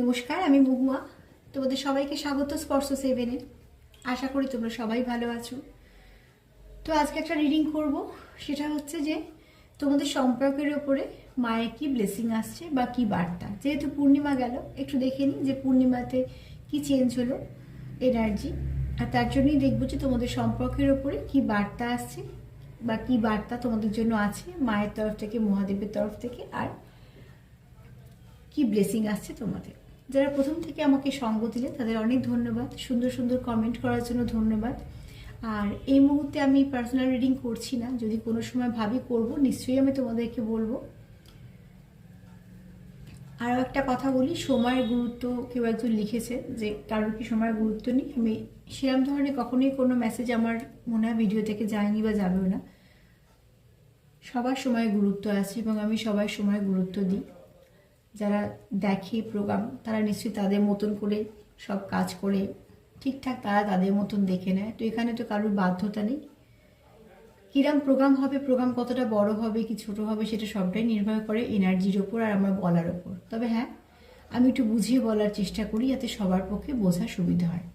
নমস্কার, আমি মহুয়া। তোমাদের সবাইকে স্বাগত স্পর্শ সেভেনে আশা করি তোমরা সবাই ভালো আছো। তো আজকে একটা রিডিং করব। সেটা হচ্ছে যে, তোমাদের সম্পর্কের ওপরে মায়ের কি ব্লেসিং আসছে বা কি বার্তা? যেহেতু পূর্ণিমা গেল, একটু দেখে নিই যে পূর্ণিমাতে কি চেঞ্জ হলো এনার্জি আর তার জন্যই দেখব যে তোমাদের সম্পর্কের ওপরে কি বার্তা আসছে বা কি বার্তা তোমাদের জন্য আছে মায়ের তরফ থেকে, মহাদেবের তরফ থেকে, আর কি ব্লেসিং আসছে তোমাদের। যারা প্রথম থেকে আমাকে সঙ্গ দিলে তাদের অনেক ধন্যবাদ। সুন্দর সুন্দর কমেন্ট করার জন্য ধন্যবাদ। আর এই মুহূর্তে আমি পার্সোনাল রিডিং করছি না। যদি কোনো সময় ভাবি করব, নিশ্চয়ই আমি তোমাদেরকে বলব। আরও একটা কথা বলি, সময়ের গুরুত্ব কেউ একজন লিখেছে যে, কারোর কি সময়ের গুরুত্ব নেই? আমি সেরকম ধরনের কখনোই কোনো মেসেজ আমার মনে হয় ভিডিও থেকে যায়নি বা যাবেও না। সবার সময় গুরুত্ব আছে এবং আমি সবার সময় গুরুত্ব দিই। যারা দেখে প্রোগ্রাম তারা নিশ্চয়ই তাদের মতন করে সব কাজ করে, ঠিকঠাক তারা তাদের মতন দেখে নেয়। তো এখানে তো কারোর বাধ্যতা নেই। কিরম প্রোগ্রাম হবে প্রোগ্রাম কতটা বড় হবে, কি ছোট হবে, সেটা সবটাই নির্ভর করে এনার্জির ওপর আর আমার বলার ওপর। তবে হ্যাঁ আমি একটু বুঝিয়ে বলার চেষ্টা করি যাতে সবার পক্ষে বোঝা সুবিধা হয়।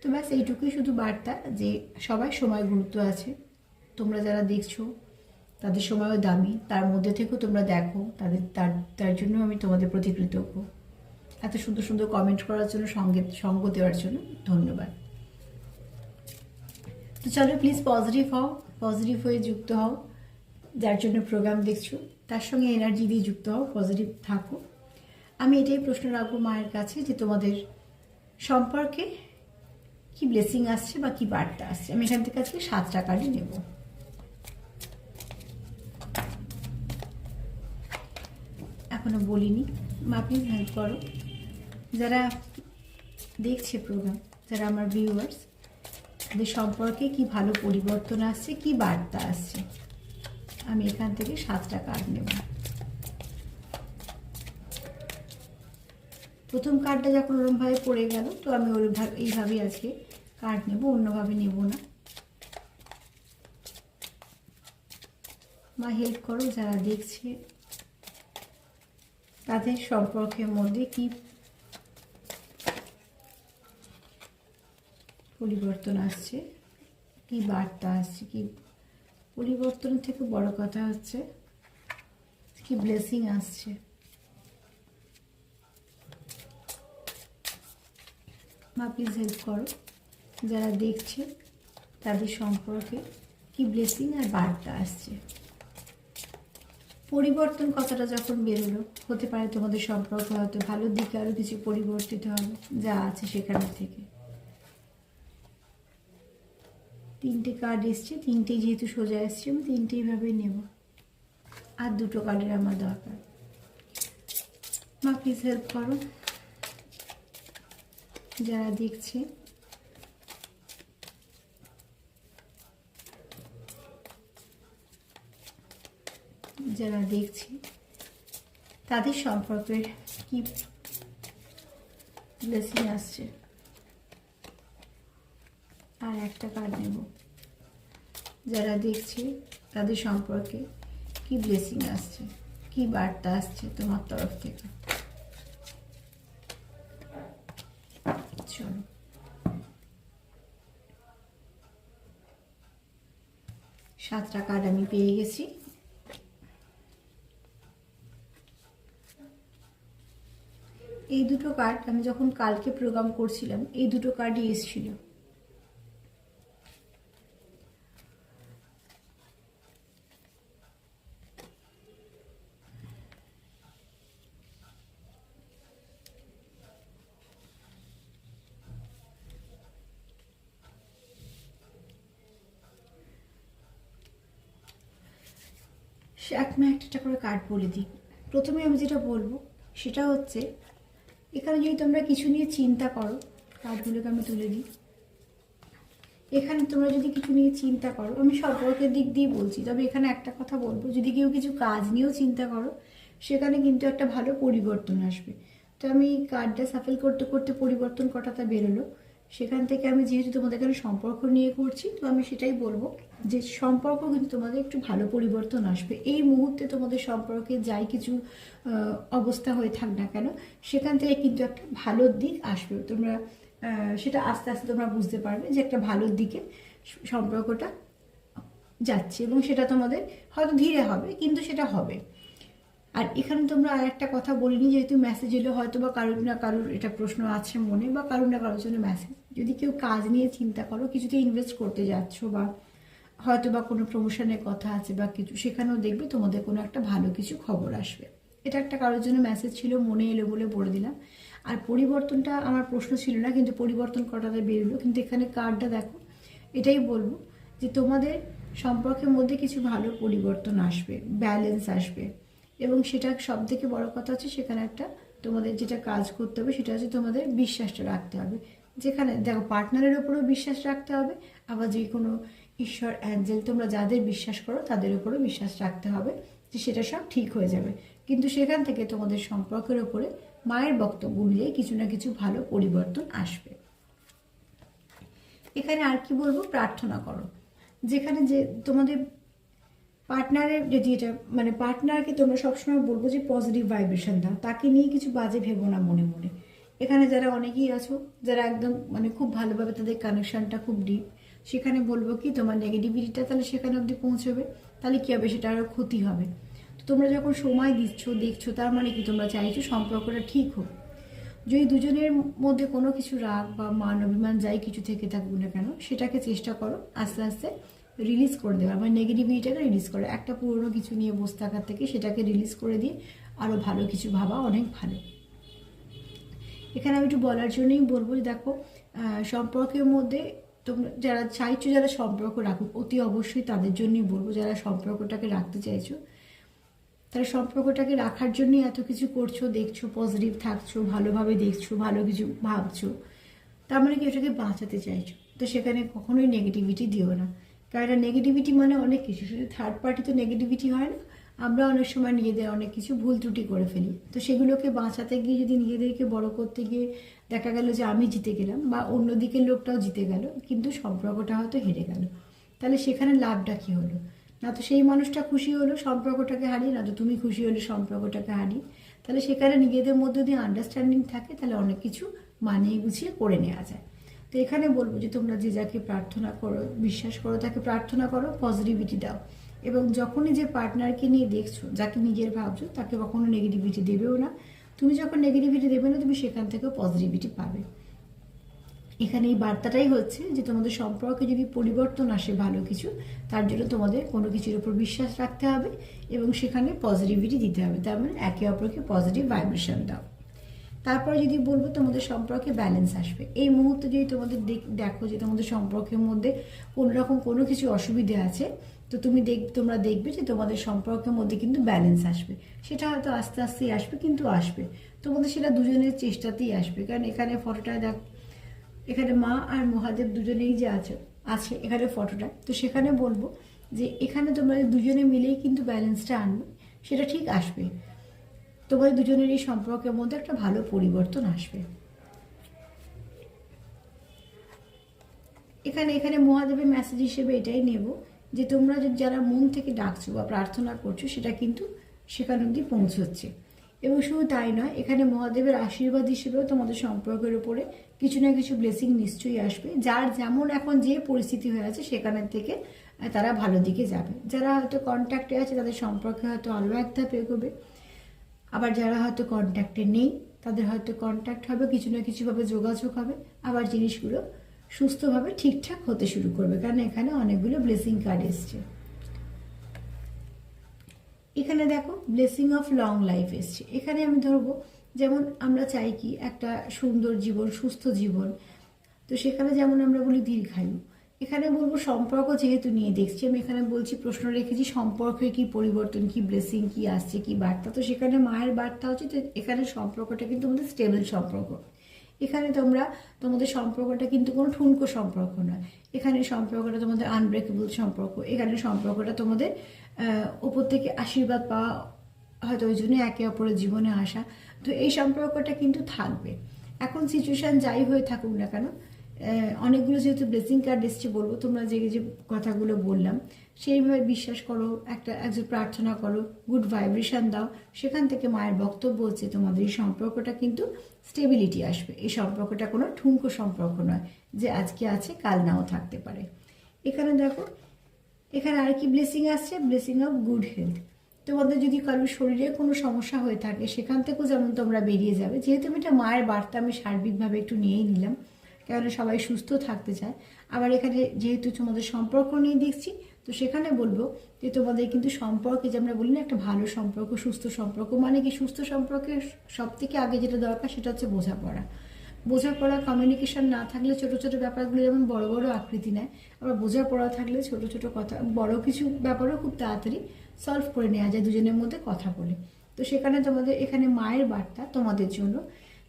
তো ব্যাস, এইটুকুই শুধু বার্তা যে সবাই সময় গুরুত্ব আছে। তোমরা যারা দেখছ তাদের সময়ও দামি। তার মধ্যে থেকেও তোমরা দেখো, তাদের, তার তার জন্য আমি তোমাদের প্রতি কৃতজ্ঞ। এত সুন্দর সুন্দর কমেন্ট করার জন্য, সঙ্গে, সঙ্গ দেওয়ার জন্য ধন্যবাদ। তো চলো প্লিজ পজিটিভ হও পজিটিভ হয়ে যুক্ত হও। যার জন্য প্রোগ্রাম দেখছ, তার সঙ্গে এনার্জি দিয়ে যুক্ত হও পজিটিভ থাকো। আমি এটাই প্রশ্ন রাখব মায়ের কাছে যে তোমাদের সম্পর্কে কি ব্লেসিং আসছে বা কি বার্তা আসছে? আমি এখান থেকে আজকে সাত টাকারই নেব। এখনও বলিনি। প্লিজ হেল্প করো। যারা দেখছে প্রোগ্রাম যারা আমার ভিউয়ার্স তাদের সম্পর্কে কি ভালো পরিবর্তন আসছে, কি বার্তা আসছে, আমি এখান থেকে সাতটা কার্ড নেব। প্রথম কার্ডটা যখন ওরমভাবে পড়ে গেল, তো আমি ওইভাবে এইভাবেই আজকে কার্ড নেব, অন্যভাবে নেব না। মা হেল্প করো, যারা দেখছে তাদের সম্পর্কের মধ্যে কি পরিবর্তন আসছে? কি বার্তা আসছে? কি পরিবর্তন থেকে বড় কথা হচ্ছে, কি ব্লেসিং আসছে? মা প্লিজ হেল্প করো। যারা দেখছে তাদের সম্পর্কে কি ব্লেসিং আর বার্তা আসছে? পরিবর্তন কথাটা যখন বেরোলো? হতে পারে তোমাদের সম্পর্ক হয়তো ভালো দিকে আরও কিছু পরিবর্তিত হবে, যা আছে সেখানে থেকে। তিনটে কার্ড এসছে তিনটেই যেহেতু সোজা এসছে, আমি তিনটেই ভাবে নেব। আর দুটো কার্ডের আমার দরকার। মা প্লিজ হেল্প করো। যারা দেখছে যারা দেখছে, তাদের সম্পর্কে কি ব্লেসিং আসছে? আর একটা কার্ড নেব। যারা দেখছে, তাদের সম্পর্কে কি ব্লেসিং আসছে? কি বার্তা আসছে তোমার তরফ থেকে? চলো। সাতটা কার্ড আমি পেয়ে গেছি। এই দুটো কার্ড আমি যখন কালকে প্রোগ্রাম করছিলাম, এই দুটো কার্ডই এসেছিল। এক একটা করে কার্ড বলে দিই। প্রথমে আমি যেটা বলব, সেটা হচ্ছে এখানে যদি তোমরা কিছু নিয়ে চিন্তা করো কার্ডগুলোকে আমি তুলে দিই। এখানে তোমরা যদি কিছু নিয়ে চিন্তা করো, আমি সম্পর্কের দিক দিয়ে বলছি, তবে এখানে একটা কথা বলব, যদি কেউ কিছু কাজ নিয়েও চিন্তা করো, সেখানে কিন্তু একটা ভালো পরিবর্তন আসবে। তো আমি কার্ডটা সাফেল করতে করতে পরিবর্তন কটাটা বেরোলো। সেখান থেকে আমি যেহেতু তোমাদের এখানে সম্পর্ক নিয়ে করছি, তো আমি সেটাই বলব। যে সম্পর্ক কিন্তু তোমাদের একটু ভালো পরিবর্তন আসবে। এই মুহূর্তে তোমাদের সম্পর্কে যাই কিছু অবস্থা হয়ে থাক না কেন, সেখান থেকে কিন্তু একটা ভালো দিক আসবে। তোমরা সেটা আস্তে আস্তে তোমরা বুঝতে পারবে যে একটা ভালো দিকে সম্পর্কটা যাচ্ছে এবং সেটা তোমাদের হয়তো ধীরে হবে, কিন্তু সেটা হবে। আর এখানে তোমরা আর একটা কথা বলিনি, যেহেতু মেসেজ এলো হয়তো বা কারোর না কারোর এটা প্রশ্ন আছে মনে, বা কারোর না কারোর জন্য মেসেজ যদি কেউ কাজ নিয়ে চিন্তা করো কিছুতে ইনভেস্ট করতে যাচ্ছ বা হয়তো বা কোনো প্রমোশনের কথা আছে বা কিছু, সেখানেও দেখবে তোমাদের কোনো একটা ভালো কিছু খবর আসবে। এটা একটা কারোর জন্য মেসেজ ছিল, মনে এলো বলে বলে দিলাম। আর পরিবর্তনটা আমার প্রশ্ন ছিল না, কিন্তু পরিবর্তন করাটা বেরোলো। কিন্তু এখানে কার্ডটা দেখো, এটাই বলব যে তোমাদের সম্পর্কের মধ্যে কিছু ভালো পরিবর্তন আসবে ব্যালেন্স আসবে। এবং সেটা সব থেকে বড় কথা হচ্ছে সেখানে একটা তোমাদের যেটা কাজ করতে হবে সেটা হচ্ছে তোমাদের বিশ্বাসটা রাখতে হবে। যেখানে দেখো পার্টনারের ওপরেও বিশ্বাস রাখতে হবে, আবার যে কোনো ঈশ্বর অ্যাঞ্জেল তোমরা যাদের বিশ্বাস করো, তাদের উপরেও বিশ্বাস রাখতে হবে যে সেটা সব ঠিক হয়ে যাবে। কিন্তু সেখান থেকে তোমাদের সম্পর্কের ওপরে মায়ের বক্তব্য অনুযায়ী কিছু না কিছু ভালো পরিবর্তন আসবে। এখানে আর কি বলব? প্রার্থনা করো। যেখানে যে তোমাদের পার্টনারের যদি এটা মানে পার্টনারকে তোমরা সবসময় বলব যে পজিটিভ ভাইব্রেশন দাও। তাকে নিয়ে কিছু বাজে ভেবো না মনে মনে। এখানে যারা অনেকেই আছো, যারা একদম মানে খুব ভালোভাবে তাদের কানেকশনটা খুব ডিপ সেখানে বলব কি, তোমার নেগেটিভিটিটা তাহলে সেখানে অবধি পৌঁছবে, তাহলে কী হবে? সেটা আরও ক্ষতি হবে। তো তোমরা যখন সময় দিচ্ছ, দেখছ, তার মানে কি তোমরা চাইছো সম্পর্কটা ঠিক হোক। যদি দুজনের মধ্যে কোনো কিছু রাগ বা মান, অভিমান যাই কিছু থেকে থাকুক না কেন, সেটাকে চেষ্টা করো, আস্তে আস্তে রিলিজ করে দেবে। আমার নেগেটিভিটিটাকে রিলিজ করে। একটা পুরনো কিছু নিয়ে বসে থাকার থেকে সেটাকে রিলিজ করে দিয়ে আরও ভালো কিছু ভাবা অনেক ভালো। এখানে আমি একটু বলার জন্যই বলব যে দেখো সম্পর্কের মধ্যে তোমরা যারা চাইছো যারা সম্পর্ক রাখুক, অতি অবশ্যই তাদের জন্যই বলব, যারা সম্পর্কটাকে রাখতে চাইছো, তারা সম্পর্কটাকে রাখার জন্যই এত কিছু করছ, দেখছ পজিটিভ থাকছো, ভালোভাবে দেখছ, ভালো কিছু ভাবছ, তার মানে কি ওটাকে বাঁচাতে চাইছো। তো সেখানে কখনোই নেগেটিভিটি দিও না। কারণ নেগেটিভিটি মানে অনেক কিছু, শুধু থার্ড পার্টি তো নেগেটিভিটি হয় না, আমরা অনেক সময় নিজেদের অনেক কিছু ভুল ত্রুটি করে ফেলি। তো সেগুলোকে বাঁচাতে গিয়ে, যদি নিজেদেরকে বড় করতে গিয়ে দেখা গেল যে আমি জিতে গেলাম বা অন্য দিকের লোকটাও জিতে গেল, কিন্তু সম্পর্কটা হয়তো হেরে গেল। তাহলে সেখানে লাভটা কী হলো? না তো সেই মানুষটা খুশি হলো, সম্পর্কটাকে হারিয়ে, না তো তুমি খুশি হলে সম্পর্কটাকে হারিয়ে। তাহলে সেখানে নিজেদের মধ্যে যদি আন্ডারস্ট্যান্ডিং থাকে, তাহলে অনেক কিছু মানিয়ে গুছিয়ে করে নেওয়া যায়। তো এখানে বলব যে তোমরা যে যাকে প্রার্থনা করো, বিশ্বাস করো, তাকে প্রার্থনা করো পজিটিভিটি দাও। এবং যখনই যে পার্টনারকে নিয়ে দেখছ, যাকে নিজের ভাবছ, তাকে কখনো নেগেটিভিটি দেবেও না। তুমি যখন নেগেটিভিটি দেবে না, তুমি সেখান থেকেও পজিটিভিটি পাবে। এখানে এই বার্তাটাই হচ্ছে যে তোমাদের সম্পর্কে যদি পরিবর্তন আসে ভালো কিছু, তার জন্য তোমাদের কোনো কিছুর উপর বিশ্বাস রাখতে হবে এবং সেখানে পজিটিভিটি দিতে হবে। তার মানে একে অপরকে পজিটিভ ভাইব্রেশন দাও। তারপরে যদি বলব তোমাদের সম্পর্কে ব্যালেন্স আসবে। এই মুহূর্তে যদি তোমাদের দেখ- যে তোমাদের সম্পর্কের মধ্যে কোনো রকম কোনো কিছু অসুবিধে আছে তো তুমি দেখ, তোমরা দেখবে যে তোমাদের সম্পর্কের মধ্যে কিন্তু ব্যালেন্স আসবে। সেটা হয়তো আস্তে আস্তেই আসবে, কিন্তু আসবে। তোমাদের সেটা দুজনের চেষ্টাতেই আসবে। কারণ এখানে ফটোটা দেখ, এখানে মা আর মহাদেব দুজনেই যে আছে আছে এখানে ফটোটা তো সেখানে বলব যে এখানে তোমরা দুজনে মিলেই কিন্তু ব্যালেন্সটা আনবে, সেটা ঠিক আসবে। তোমাদের দুজনের এই সম্পর্কের মধ্যে একটা ভালো পরিবর্তন আসবে। এখানে এখানে মহাদেবের মেসেজ হিসেবে এটাই নেব যে তোমরা যারা মন থেকে ডাকছো বা প্রার্থনা করছ, সেটা কিন্তু সেখান অবধি পৌঁছচ্ছে। এবং শুধু তাই নয়, এখানে মহাদেবের আশীর্বাদ হিসেবেও তোমাদের সম্পর্কের উপরে কিছু না কিছু ব্লেসিং নিশ্চয়ই আসবে। যার যেমন এখন যে পরিস্থিতি হয়ে আছে সেখানের থেকে তারা ভালো দিকে যাবে। যারা হয়তো কন্ট্যাক্টে আছে, তাদের সম্পর্কে হয়তো আরও এক ধাপ এগোবে আবার যারা হয়তো কন্ট্যাক্টে নেই, তাদের হয়তো কন্ট্যাক্ট হবে, কিছু না কিছুভাবে যোগাযোগ হবে। আবার জিনিসগুলো সুস্থভাবে ঠিকঠাক হতে শুরু করবে, কারণ এখানে অনেকগুলো ব্লেসিং কার্ড এসছে। এখানে দেখো ব্লেসিং অফ লং লাইফ এসছে। এখানে আমি ধরবো, যেমন আমরা চাই কি, একটা সুন্দর জীবন, সুস্থ জীবন। তো সেখানে যেমন আমরা বলি দীর্ঘায়ু। এখানে বলব সম্পর্ক যেহেতু নিয়ে দেখছি, আমি এখানে বলছি, প্রশ্ন রেখেছি সম্পর্কে কি পরিবর্তন, কি ব্লেসিং কি আসছে, কি বার্তা। তো সেখানে মায়ের বার্তা হচ্ছে এখানে সম্পর্কটা কিন্তু আমাদের স্টেবল সম্পর্ক। এখানে তোমরা তোমাদের সম্পর্কটা কিন্তু কোনো ঠুনকো সম্পর্ক নয়। এখানে সম্পর্কটা তোমাদের আনব্রেকেবল সম্পর্ক। এখানে সম্পর্কটা তোমাদের ওপর থেকে আশীর্বাদ পাওয়া, হয়তো ওই জন্য একে অপরের জীবনে আসা। তো এই সম্পর্কটা কিন্তু থাকবে। এখন সিচুয়েশান যাই হয়ে থাকুক না কেন অনেকগুলো যেহেতু ব্লেসিং কার্ড এসছে বলব, তোমরা যে যে কথাগুলো বললাম, সেইভাবে বিশ্বাস করো, একটা, একজন প্রার্থনা করো গুড ভাইব্রেশন দাও, সেখান থেকে মায়ের বক্তব্য হচ্ছে তোমাদের এই সম্পর্কটা কিন্তু স্টেবিলিটি আসবে। এই সম্পর্কটা কোনো ঠুনকো সম্পর্ক নয় যে আজকে আছে, কাল নাও থাকতে পারে। এখানে দেখো, এখানে আর কি ব্লেসিং আসছে? ব্লেসিং অফ গুড হেলথ তোমাদের যদি কারোর শরীরে কোনো সমস্যা হয়ে থাকে, সেখান থেকেও যেমন তোমরা বেরিয়ে যাবে, যেহেতু আমি এটা মায়ের বার্তা, আমি সার্বিকভাবে একটু নিয়েই নিলাম। কেননা সবাই সুস্থ থাকতে চায়। আবার এখানে যেহেতু তোমাদের সম্পর্ক নিয়ে দেখছি, তো সেখানে বলব যে তোমাদের কিন্তু সম্পর্কে যে আমরা বলি না, একটা ভালো সম্পর্ক, সুস্থ সম্পর্ক মানে কি সুস্থ সম্পর্কের সব থেকে আগে যেটা দরকার সেটা হচ্ছে বোঝাপড়া। বোঝাপড়া কমিউনিকেশন না থাকলে ছোট ছোট ব্যাপারগুলো যেমন বড় বড় আকৃতি নেয়, আবার বোঝাপড়া থাকলে ছোট ছোট কথা, বড় কিছু ব্যাপারও খুব তাড়াতাড়ি সলভ করে নেওয়া যায় দুজনের মধ্যে কথা বলে। তো সেখানে তোমাদের, এখানে মায়ের বার্তা তোমাদের জন্য।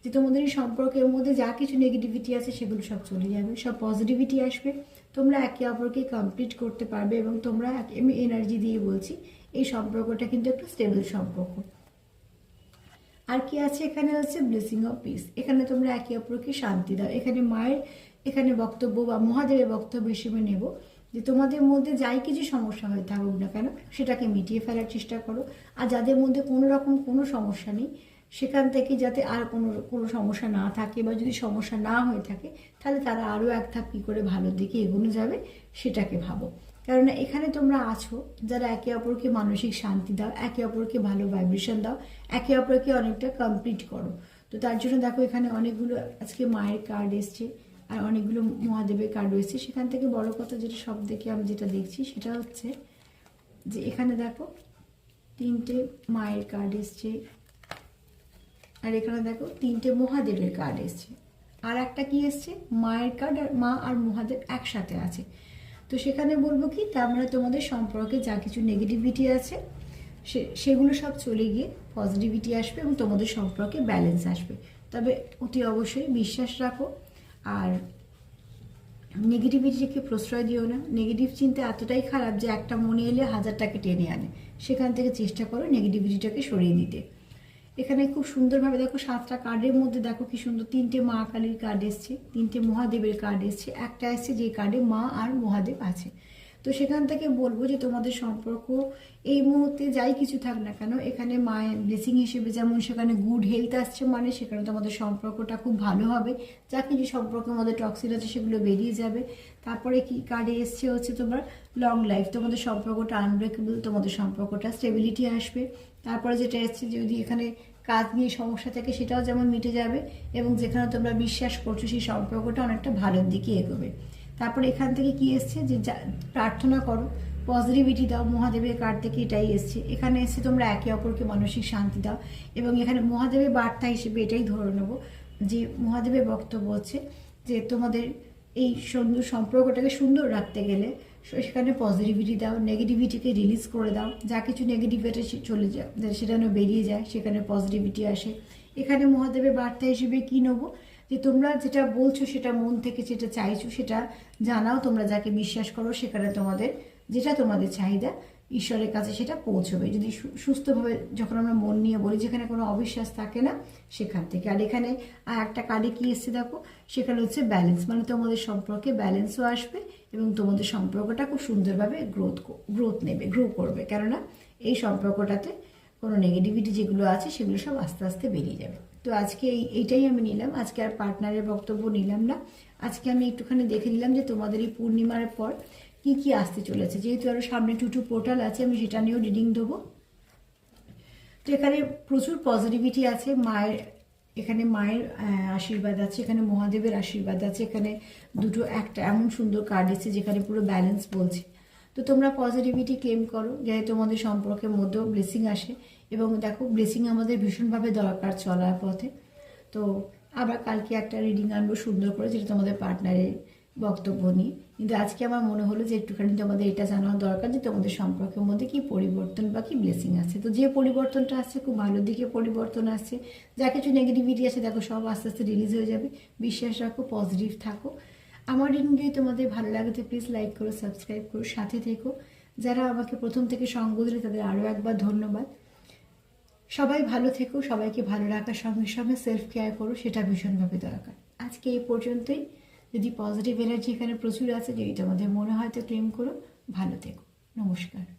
যে তোমাদের এই সম্পর্কের মধ্যে যা কিছু নেগেটিভিটি আছে সেগুলো সব চলে যাবে, সব পজিটিভিটি আসবে। তোমরা একে অপরকে কমপ্লিট করতে পারবে এবং তোমরা আমি এনার্জি দিয়ে বলছি, এই সম্পর্কটা কিন্তু একটা স্টেবল সম্পর্ক। আর কি আছে? এখানে হচ্ছে ব্লেসিং অফ পিস এখানে তোমরা একে অপরকে শান্তি দাও। এখানে মায়ের, এখানে বক্তব্য বা মহাদেবের বক্তব্য হিসেবে নেব যে তোমাদের মধ্যে যাই কিছু সমস্যা হয়ে থাকুক না কেন, সেটাকে মিটিয়ে ফেলার চেষ্টা করো। আর যাদের মধ্যে কোনো রকম কোনো সমস্যা নেই সেখান থেকে যাতে আর কোনো কোনো সমস্যা না থাকে বা যদি সমস্যা না হয়ে থাকে, তাহলে তারা আরও এক ধাপ কী করে ভালোর দিকে এগোনো যাবে, সেটাকে ভাবো। কেননা এখানে তোমরা আছো, যারা একে অপরকে মানসিক শান্তি দাও, একে অপরকে ভালো ভাইব্রেশন দাও, একে অপরকে অনেকটা কমপ্লিট করো। তো তার জন্য দেখো এখানে অনেকগুলো আজকে মায়ের কার্ড এসছে, আর অনেকগুলো মহাদেবের কার্ড রয়েছে। সেখান থেকে বড় কথা যেটা সব দেখে আমি যেটা দেখছি, সেটা হচ্ছে যে এখানে দেখো তিনটে মায়ের কার্ড এসছে আর এখানে দেখো তিনটে মহাদেবের কার্ড এসছে। আর একটা কি এসছে? মায়ের কার্ড আর মা আর মহাদেব একসাথে আছে। তো সেখানে বলব কি তার মানে তোমাদের সম্পর্কে যা কিছু নেগেটিভিটি আছে, সে, সেগুলো সব চলে গিয়ে পজিটিভিটি আসবে এবং তোমাদের সম্পর্কে ব্যালেন্স আসবে। তবে অতি অবশ্যই বিশ্বাস রাখো। আর নেগেটিভিটিকে প্রশ্রয় দিও না। নেগেটিভ চিন্তা এতটাই খারাপ যে একটা মনে এলে হাজারটাকে টেনে আনে। সেখান থেকে চেষ্টা করো নেগেটিভিটিটাকে সরিয়ে দিতে এখানে খুব সুন্দরভাবে দেখো সাতটা কার্ডের মধ্যে দেখো কি সুন্দর তিনটে মা কালীর কার্ড এসছে, তিনটে মহাদেবের কার্ড এসছে, একটা এসছে যে কার্ডে মা আর মহাদেব আছে। তো সেখান থেকে বলব যে তোমাদের সম্পর্ক এই মুহূর্তে যাই কিছু থাক না কেন, এখানে মায়ের ব্লেসিং হিসেবে যেমন সেখানে গুড হেলথ আসছে মানে সেখানে তোমাদের সম্পর্কটা খুব ভালো হবে। যা কিছু সম্পর্কের মধ্যে টক্সিন আছে সেগুলো বেরিয়ে যাবে। তারপরে কি কার্ডে এসছে হচ্ছে তোমার লং লাইফ তোমাদের সম্পর্কটা আনব্রেকেবল তোমাদের সম্পর্কটা স্টেবিলিটি আসবে। তারপরে যেটা এসছে যদি এখানে কাজ নিয়ে সমস্যা থাকে সেটাও যেমন মিটে যাবে এবং যেখানে তোমরা বিশ্বাস করছ সেই সম্পর্কটা অনেকটা ভালোর দিকে এগোবে। তারপরে এখান থেকে কি এসছে যে প্রার্থনা করো পজিটিভিটি দাও, মহাদেবের কার্ড থেকে এটাই এসছে। এখানে এসে তোমরা একে অপরকে মানসিক শান্তি দাও এবং এখানে মহাদেবের বার্তা হিসেবে এটাই ধরে নেব যে মহাদেবের বক্তব্য হচ্ছে যে তোমাদের এই সুন্দর সম্পর্কটাকে সুন্দর রাখতে গেলে সেখানে পজিটিভিটি দাও নেগেটিভিটিকে রিলিজ করে দাও। যা কিছু নেগেটিভিটি চলে যায়, সেটা বেরিয়ে যায়, সেখানে পজিটিভিটি আসে। এখানে মহাদেবের বার্তা হিসেবে কী নেব? যে তোমরা যেটা বলছো, সেটা মন থেকে যেটা চাইছো, সেটা জানাও, তোমরা যাকে বিশ্বাস করো, সেখানে তোমাদের যেটা তোমাদের চাহিদা, ঈশ্বরের কাছে সেটা পৌঁছবে। যদি সুস্থভাবে যখন আমরা মন নিয়ে বলি, যেখানে কোনো অবিশ্বাস থাকে না, সেখান থেকে। আর এখানে আর একটা কার্ডে কি এসছে দেখো? সেখানে হচ্ছে ব্যালেন্স মানে তোমাদের সম্পর্কে ব্যালেন্সও আসবে এবং তোমাদের সম্পর্কটা খুব সুন্দরভাবে গ্রোথ গ্রোথ নেবে গ্রো করবে। কেননা এই সম্পর্কটাতে কোনো নেগেটিভিটি যেগুলো আছে, সেগুলো সব আস্তে আস্তে বেরিয়ে যাবে। তো আজকে এই, এইটাই আমি নিলাম। আজকে আর পার্টনারের বক্তব্য নিলাম না। আজকে আমি একটুখানি দেখে নিলাম যে তোমাদের এই পূর্ণিমার পর কি কি আসতে চলেছে। যেহেতু আরও সামনে টুটু পোর্টাল আছে, আমি সেটা নিয়েও রিডিং দেবো। তো এখানে প্রচুর পজিটিভিটি আছে। মায়ের, এখানে মায়ের আশীর্বাদ আছে, এখানে মহাদেবের আশীর্বাদ আছে, এখানে দুটো একটা এমন সুন্দর কার্ড এসেছে যেখানে পুরো ব্যালেন্স বলছে। তো তোমরা পজিটিভিটি ক্লেম করো যাতে তোমাদের সম্পর্কের মধ্যেও ব্লেসিং আসে এবং দেখো ব্লেসিং আমাদের ভীষণভাবে দরকার চলার পথে। তো আবার কালকে একটা রিডিং আনব সুন্দর করে, যেটা তোমাদের পার্টনারের বক্তব্য নিয়ে। কিন্তু আজকে আমার মনে হলো যে একটুখানি তোমাদের এটা জানানো দরকার যে তোমাদের সম্পর্কের মধ্যে কি পরিবর্তন বা কি ব্লেসিং আছে। তো যে পরিবর্তনটা আসছে খুব ভালো দিকে পরিবর্তন আসছে। যা কিছু নেগেটিভিটি আছে দেখো সব আস্তে আস্তে রিলিজ হয়ে যাবে। বিশ্বাস রাখো পজিটিভ থাকো। আমার যদি তোমাদের ভালো লাগে তো প্লিজ লাইক করো সাবস্ক্রাইব করো, সাথে থেকো। যারা আমাকে প্রথম থেকে সঙ্গ দিলে তাদের আরও একবার ধন্যবাদ। সবাই ভালো থেকো, সবাইকে ভালো রাখার সঙ্গে সঙ্গে সেলফ কেয়ার করো, সেটা ভীষণভাবে দরকার। আজকে এই পর্যন্তই। যদি পজিটিভ এনার্জি এখানে প্রচুর আছে, যদি তোমাদের মনে হয় তো ক্লেম করো। ভালো থেকো। নমস্কার।